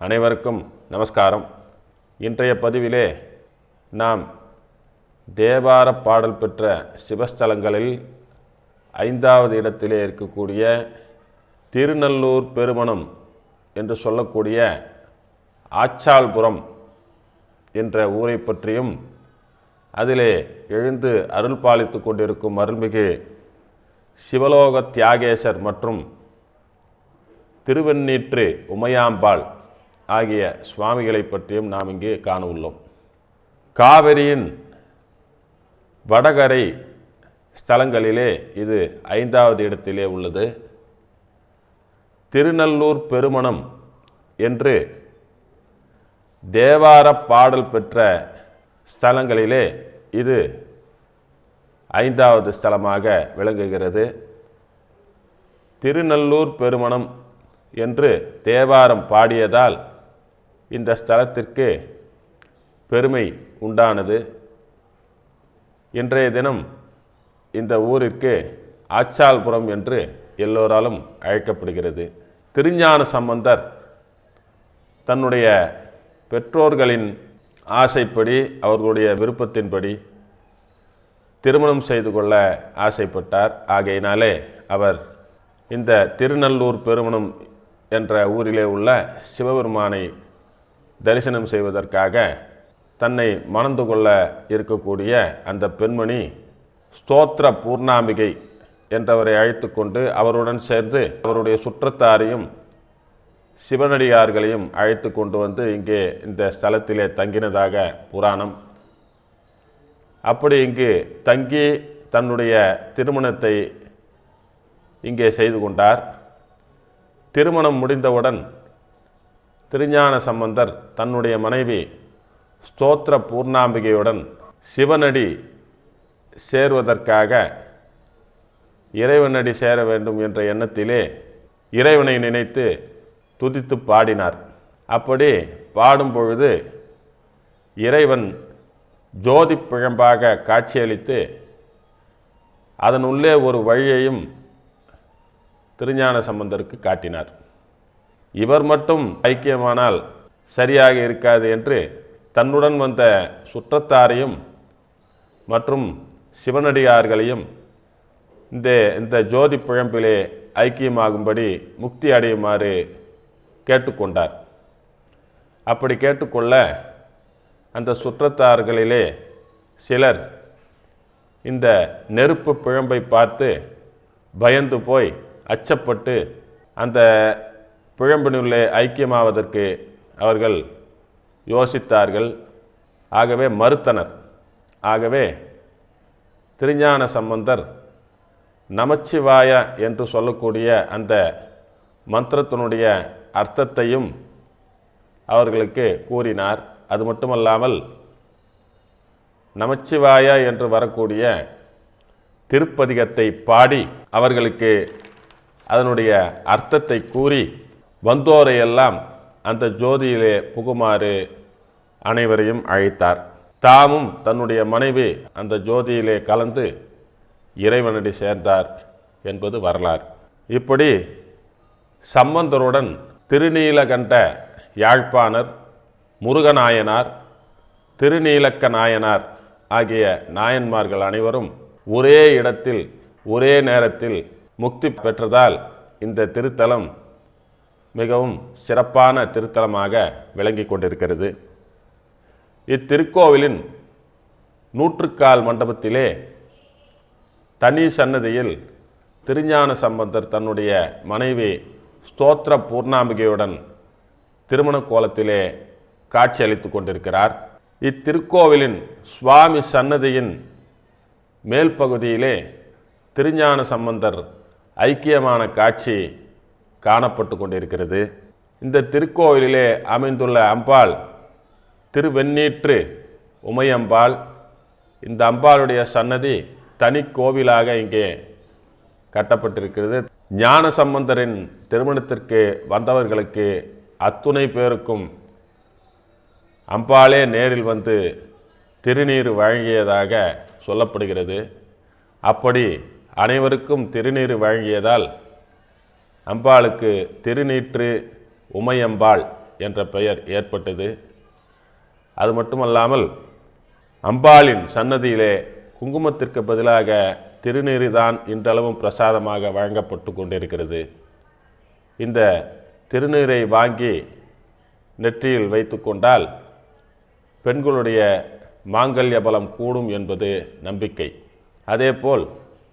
அனைவருக்கும் நமஸ்காரம். இன்றைய பதிவிலே நாம் தேவார பாடல் பெற்ற சிவஸ்தலங்களில் ஐந்தாவது இடத்திலே இருக்கக்கூடிய திருநல்லூர் பெருமணம் என்று சொல்லக்கூடிய ஆச்சாள்புரம் என்ற ஊரை பற்றியும் அதிலே எழுந்து அருள் பாலித்து கொண்டிருக்கும் அருள்மிகு சிவலோக தியாகேசர் மற்றும் திருவெண்ணீற்று உமையாம்பாள் ஆகிய சுவாமிகளை பற்றியும் நாம் இங்கே காண உள்ளோம் காவிரியின் வடகரை ஸ்தலங்களிலே இது ஐந்தாவது இடத்திலே உள்ளது. திருநல்லூர் பெருமணம் என்று தேவார பாடல் பெற்ற ஸ்தலங்களிலே இது ஐந்தாவது ஸ்தலமாக விளங்குகிறது. திருநல்லூர் பெருமணம் என்று தேவாரம் பாடியதால் இந்த ஸ்தலத்திற்கு பெருமை உண்டானது. இன்றைய தினம் இந்த ஊரிற்கு ஆச்சால்புரம் என்று எல்லோராலும் அழைக்கப்படுகிறது. திருஞான சம்பந்தர் தன்னுடைய பெற்றோர்களின் ஆசைப்படி அவர்களுடைய விருப்பத்தின்படி திருமணம் செய்து கொள்ள ஆசைப்பட்டார். ஆகையினாலே அவர் இந்த திருநல்லூர் பெருமணம் என்ற ஊரிலே உள்ள சிவபெருமானை தரிசனம் செய்வதற்காக தன்னை மணந்து கொள்ள இருக்கக்கூடிய அந்த பெண்மணி ஸ்தோத்திர பூர்ணாம்பிகை என்றவரை அழைத்து கொண்டு அவருடன் சேர்ந்து அவருடைய சுற்றத்தாரையும் சிவனடியார்களையும் அழைத்து கொண்டு வந்து இங்கே இந்த ஸ்தலத்திலே தங்கினதாக புராணம். அப்படி இங்கு தங்கி தன்னுடைய திருமணத்தை இங்கே செய்து கொண்டார். திருமணம் முடிந்தவுடன் திருஞான சம்பந்தர் தன்னுடைய மனைவி ஸ்தோத்திர பூர்ணாம்பிகையுடன் சிவனடி சேர்வதற்காக இறைவனடி சேர வேண்டும் என்ற எண்ணத்திலே இறைவனை நினைத்து துதித்து பாடினார். அப்படி பாடும் பொழுது இறைவன் ஜோதி பிழம்பாக காட்சியளித்து அதன் உள்ளே ஒரு வழியையும் திருஞான சம்பந்தருக்கு காட்டினார். இவர் மட்டும் ஐக்கியமானால் சரியாக இருக்காது என்று தன்னுடன் வந்த சுற்றத்தாரையும் மற்றும் சிவனடியார்களையும் இந்த இந்த ஜோதி பிழம்பிலே ஐக்கியமாகும்படி முக்தி அடையுமாறு கேட்டுக்கொண்டார். அப்படி கேட்டுக்கொள்ள அந்த சுற்றத்தார்களிலே சிலர் இந்த நெருப்பு பிழம்பை பார்த்து பயந்து போய் அச்சப்பட்டு அந்த புழம்பினுள்ளே ஐக்கியமாவதற்கு அவர்கள் யோசித்தார்கள். ஆகவே மறுத்தனர். ஆகவே திருஞான சம்பந்தர் நமச்சிவாய என்று சொல்லக்கூடிய அந்த மந்திரத்தினுடைய அர்த்தத்தையும் அவர்களுக்கு கூறினார். அது மட்டுமல்லாமல் நமச்சிவாய என்று வரக்கூடிய திருப்பதிகத்தை பாடி அவர்களுக்கு அதனுடைய அர்த்தத்தை கூறி வந்தோரையெல்லாம் அந்த ஜோதியிலே புகுமாறு அனைவரையும் அழைத்தார். தாமும் தன்னுடைய மனைவி அந்த ஜோதியிலே கலந்து இறைவனடி சேர்ந்தார் என்பது வரலாறு. இப்படி சம்பந்தருடன் திருநீலகண்ட யாழ்ப்பாணர் முருகநாயனார் திருநீலக்க நாயனார் ஆகிய நாயன்மார்கள் அனைவரும் ஒரே இடத்தில் ஒரே நேரத்தில் முக்தி பெற்றதால் இந்த திருத்தலம் மிகவும் சிறப்பான திருத்தலமாக விளங்கி கொண்டிருக்கிறது. இத்திருக்கோவிலின் நூற்றுக்கால் மண்டபத்திலே தனி சன்னதியில் திருஞான சம்பந்தர் தன்னுடைய மனைவி ஸ்தோத்திர பூர்ணாம்பிகையுடன் திருமண கோலத்திலே காட்சியளித்து கொண்டிருக்கிறார். இத்திருக்கோவிலின் சுவாமி சன்னதியின் மேல் பகுதியிலே திருஞான சம்பந்தர் ஐக்கியமான காட்சி காணப்பட்டு கொண்டிருக்கிறது. இந்த திருக்கோவிலிலே அமைந்துள்ள அம்பாள் திருவெண்ணீற்று உமையம்பாள். இந்த அம்பாளுடைய சன்னதி தனி கோவிலாக இங்கே கட்டப்பட்டிருக்கிறது. ஞான சம்பந்தரின் திருமணத்திற்கு வந்தவர்களுக்கு அத்துணை பேருக்கும் அம்பாளே நேரில் வந்து திருநீர் வழங்கியதாக சொல்லப்படுகிறது. அப்படி அனைவருக்கும் திருநீர் வழங்கியதால் அம்பாளுக்கு திருநீற்று உமையம்பாள் என்ற பெயர் ஏற்பட்டது. அது மட்டுமல்லாமல் அம்பாளின் சன்னதியிலே குங்குமத்திற்கு பதிலாக திருநீறுதான் இன்றளவும் பிரசாதமாக வழங்கப்பட்டு கொண்டிருக்கிறது. இந்த திருநீரை வாங்கி நெற்றியில் வைத்துக்கொண்டால் பெண்களுடைய மாங்கல்ய பலம் கூடும் என்பது நம்பிக்கை. அதேபோல்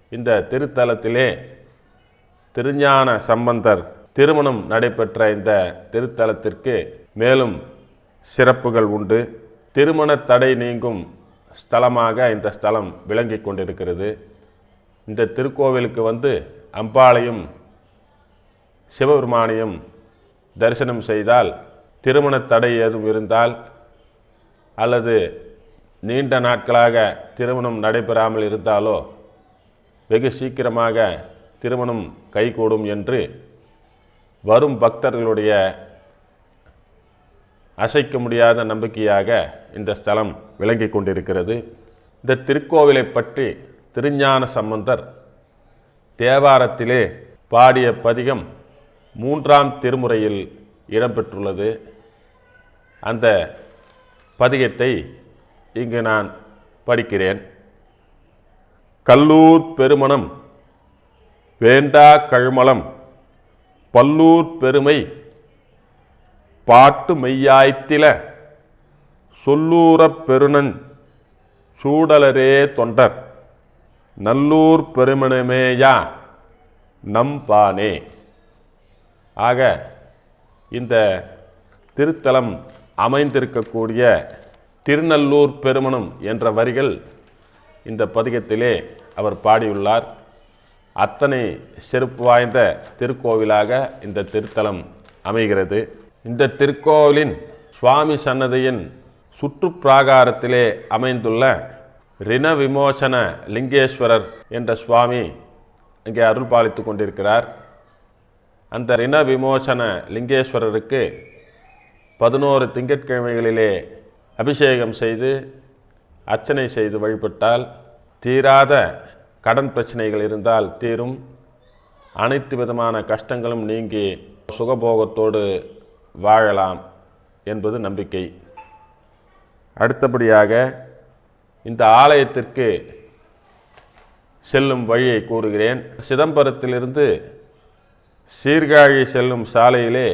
இந்த திருத்தலத்திலே திருஞான சம்பந்தர் திருமணம் நடைபெற்ற இந்த திருத்தலத்திற்கு மேலும் சிறப்புகள் உண்டு. திருமண தடை நீங்கும் ஸ்தலமாக இந்த ஸ்தலம் விளங்கி கொண்டிருக்கிறது. இந்த திருக்கோவிலுக்கு வந்து அம்பாளையும் சிவபெருமானையும் தரிசனம் செய்தால் திருமண தடை ஏதும் இருந்தால் அல்லது நீண்ட நாட்களாக திருமணம் நடைபெறாமல் இருந்தாலோ வெகு சீக்கிரமாக திருமணம் கைகூடும் என்று வரும் பக்தர்களுடைய அசைக்க முடியாத நம்பிக்கையாக இந்த ஸ்தலம் விளங்கி கொண்டிருக்கிறது. இந்த திருக்கோவிலை பற்றி திருஞான சம்பந்தர் தேவாரத்திலே பாடிய பதிகம் மூன்றாம் திருமுறையில் இடம்பெற்றுள்ளது. அந்த பதிகத்தை இங்கு நான் படிக்கிறேன். கல்லூர் பெருமணம் வேண்டா கழுமலம் பல்லூர் பெருமை பாட்டு மெய்யாய்த்தில சொல்லூரப் பெருணன் சூடலரே தொண்டர் நல்லூர் பெருமணமேயா நம்பானே ஆக இந்த திருத்தலம் அமைந்திருக்கக்கூடிய திருநல்லூர் பெருமணம் என்ற வரிகள் இந்த பதிகத்திலே அவர் பாடியுள்ளார். அத்தனை சிறப்பு வாய்ந்த திருக்கோவிலாக இந்த திருத்தலம் அமைகிறது. இந்த திருக்கோவிலின் சுவாமி சன்னதியின் சுற்றுப்பிராகாரத்திலே அமைந்துள்ள ரிண விமோசன லிங்கேஸ்வரர் என்ற சுவாமி இங்கே அருள் பாலித்து கொண்டிருக்கிறார். அந்த ரிண விமோசன லிங்கேஸ்வரருக்கு பதினோரு திங்கட்கிழமைகளிலே அபிஷேகம் செய்து அர்ச்சனை செய்து வழிபட்டால் தீராத கடன் பிரச்சனைகள் இருந்தால் தீரும். அனைத்து விதமான கஷ்டங்களும் நீங்கி சுகபோகத்தோடு வாழலாம் என்பது நம்பிக்கை. அடுத்தபடியாக இந்த ஆலயத்திற்கு செல்லும் வழியை கூறுகிறேன். சிதம்பரத்திலிருந்து சீர்காழி செல்லும் சாலையிலே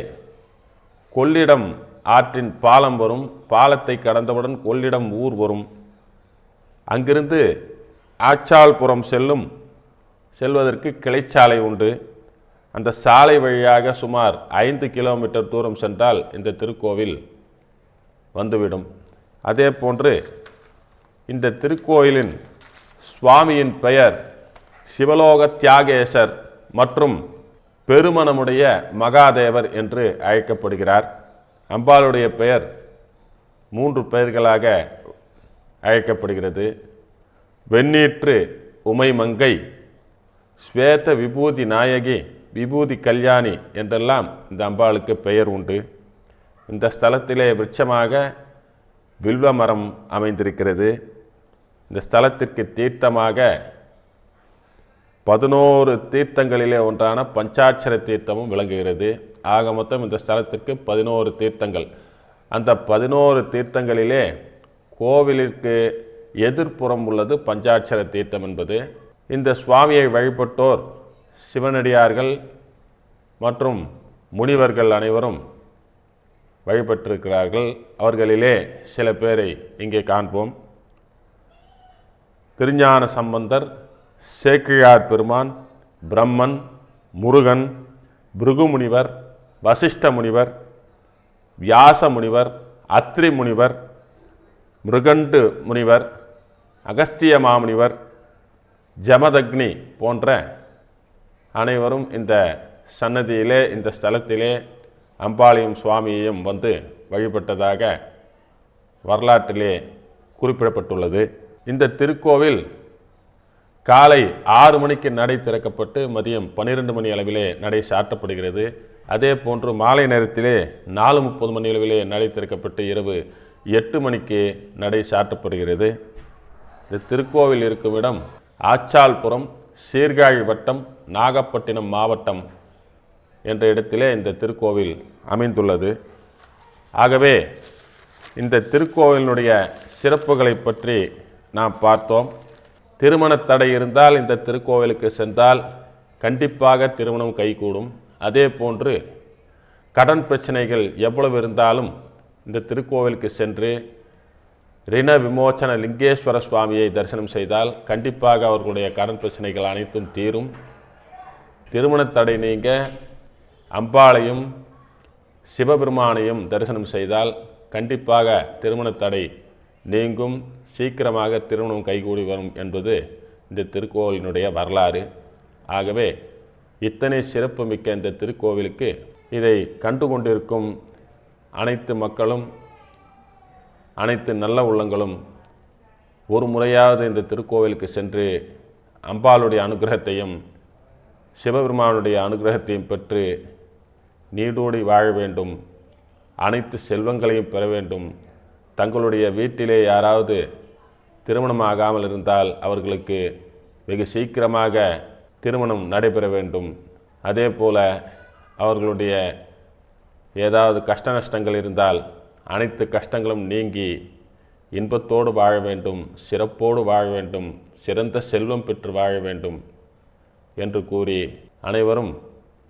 கொள்ளிடம் ஆற்றின் பாலம் வரும். பாலத்தை கடந்தவுடன் கொள்ளிடம் ஊர் வரும். அங்கிருந்து ஆச்சாள்புரம் செல்லும் செல்வதற்கு கிளைச்சாலை உண்டு. அந்த சாலை வழியாக சுமார் ஐந்து கிலோமீட்டர் தூரம் சென்றால் இந்த திருக்கோவில் வந்துவிடும். அதே போன்று இந்த திருக்கோயிலின் சுவாமியின் பெயர் சிவலோக தியாகேசர் மற்றும் பெருமணமுடைய மகாதேவர் என்று அழைக்கப்படுகிறார். அம்பாளுடைய பெயர் மூன்று பெயர்களாக அழைக்கப்படுகிறது. வெண்ணீற்று உமைமங்கை ஸ்வேத விபூதி நாயகி விபூதி கல்யாணி என்றெல்லாம் இந்த அம்பாளுக்கு பெயர் உண்டு. இந்த ஸ்தலத்திலே விருட்சமாக வில்வ மரம் அமைந்திருக்கிறது. இந்த ஸ்தலத்திற்கு தீர்த்தமாக பதினோரு தீர்த்தங்களிலே ஒன்றான பஞ்சாட்சர தீர்த்தமும் விளங்குகிறது. ஆக மொத்தம் இந்த ஸ்தலத்திற்கு பதினோரு தீர்த்தங்கள். அந்த பதினோரு தீர்த்தங்களிலே கோவிலிற்கு எதிர்ப்புறம் உள்ளது பஞ்சாட்சர தீர்த்தம் என்பது. இந்த சுவாமியை வழிபட்டோர் சிவனடியார்கள் மற்றும் முனிவர்கள் அனைவரும் வழிபட்டிருக்கிறார்கள். அவர்களிலே சில பேரை இங்கே காண்போம். திருஞான சம்பந்தர் சேக்கிழார் பெருமான் பிரம்மன் முருகன் பிருகுமுனிவர் வசிஷ்ட முனிவர் வியாச முனிவர் அத்ரி முனிவர் மிருகண்டு முனிவர் அகஸ்திய மாமுனிவர் ஜமதக்னி போன்ற அனைவரும் இந்த சன்னதியிலே இந்த ஸ்தலத்திலே அம்பாளையும் சுவாமியையும் வந்து வழிபட்டதாக வரலாற்றிலே குறிப்பிடப்பட்டுள்ளது. இந்த திருக்கோவில் காலை ஆறு மணிக்கு நடை திறக்கப்பட்டு மதியம் பன்னிரெண்டு மணி அளவிலே நடை சாட்டப்படுகிறது அதே போன்று மாலை நேரத்திலே நாலு முப்பது மணி அளவிலே நடை திறக்கப்பட்டு இரவு எட்டு மணிக்கு நடை சாட்டப்படுகிறது இந்த திருக்கோவில் இருக்கும் இடம் ஆச்சாள்புரம் சீர்காழி வட்டம் நாகப்பட்டினம் மாவட்டம் என்ற இடத்திலே இந்த திருக்கோவில் அமைந்துள்ளது. ஆகவே இந்த திருக்கோவிலினுடைய சிறப்புகளை பற்றி நாம் பார்த்தோம். திருமண தடை இருந்தால் இந்த திருக்கோவிலுக்கு சென்றால் கண்டிப்பாக திருமணம் கைகூடும். அதே போன்று கடன் பிரச்சனைகள் எவ்வளவு இருந்தாலும் இந்த திருக்கோவிலுக்கு சென்று ரிண விமோச்சன லிங்கேஸ்வர சுவாமியை தரிசனம் செய்தால் கண்டிப்பாக அவர்களுடைய கடன் பிரச்சனைகள் அனைத்தும் தீரும். திருமணத் தடை நீங்க அம்பாளையும் சிவபெருமானையும் தரிசனம் செய்தால் கண்டிப்பாக திருமணத் தடை நீங்கும். சீக்கிரமாக திருமணம் கைகூடி வரும் என்பது இந்த திருக்கோவிலினுடைய வரலாறு. ஆகவே இத்தனை சிறப்புமிக்க இந்த திருக்கோவிலுக்கு இதை கண்டு கொண்டிருக்கும் அனைத்து மக்களும் அனைத்து நல்ல உள்ளங்களும் ஒரு முறையாவது இந்த திருக்கோவிலுக்கு சென்று அம்பாளுடைய அனுகிரகத்தையும் சிவபெருமானுடைய அனுகிரகத்தையும் பெற்று நீடோடி வாழ வேண்டும். அனைத்து செல்வங்களையும் பெற வேண்டும். தங்களுடைய வீட்டிலே யாராவது திருமணமாகாமல் இருந்தால் அவர்களுக்கு வெகு சீக்கிரமாக திருமணம் நடைபெற வேண்டும். அதே போல அவர்களுடைய ஏதாவது கஷ்ட நஷ்டங்கள் இருந்தால் அனைத்து கஷ்டங்களும் நீங்கி இன்பத்தோடு வாழ வேண்டும் சிறப்போடு வாழ வேண்டும் சிறந்த செல்வம் பெற்று வாழ வேண்டும் என்று கூறி அனைவரும்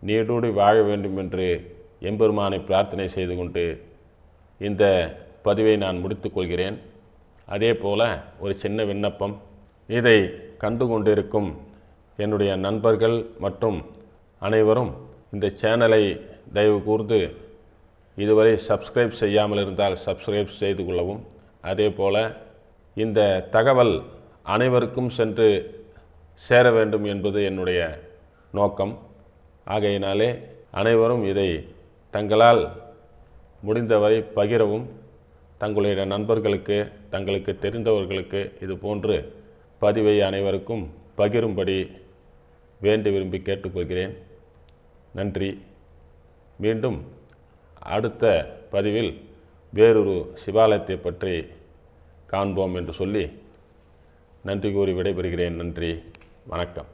நீடூடி வாழ வேண்டும் என்று எம்பெருமானை பிரார்த்தனை செய்து கொண்டு இந்த பதிவை நான் முடித்துக்கொள்கிறேன் அதே போல ஒரு சின்ன விண்ணப்பம். இதை கண்டு கொண்டிருக்கும் என்னுடைய நண்பர்கள் மற்றும் அனைவரும் இந்த சேனலை தயவு கூர்ந்து இதுவரை சப்ஸ்கிரைப் செய்யாமல் இருந்தால் சப்ஸ்கிரைப் செய்து கொள்ளவும். அதே போல் இந்த தகவல் அனைவருக்கும் சென்று சேர வேண்டும் என்பது என்னுடைய நோக்கம். ஆகையினாலே அனைவரும் இதை தங்களால் முடிந்தவரை பகிரவும். தங்களுடைய நண்பர்களுக்கு தங்களுக்கு தெரிந்தவர்களுக்கு இது போன்று பதிவை அனைவருக்கும் பகிரும்படி வேண்டி விரும்பி கேட்டுக்கொள்கிறேன். நன்றி. மீண்டும் அடுத்த பதிவில் வேறொரு சிவாலயத்தை பற்றி காண்போம் என்று சொல்லி நன்றி கூறி விடைபெறுகிறேன். நன்றி. வணக்கம்.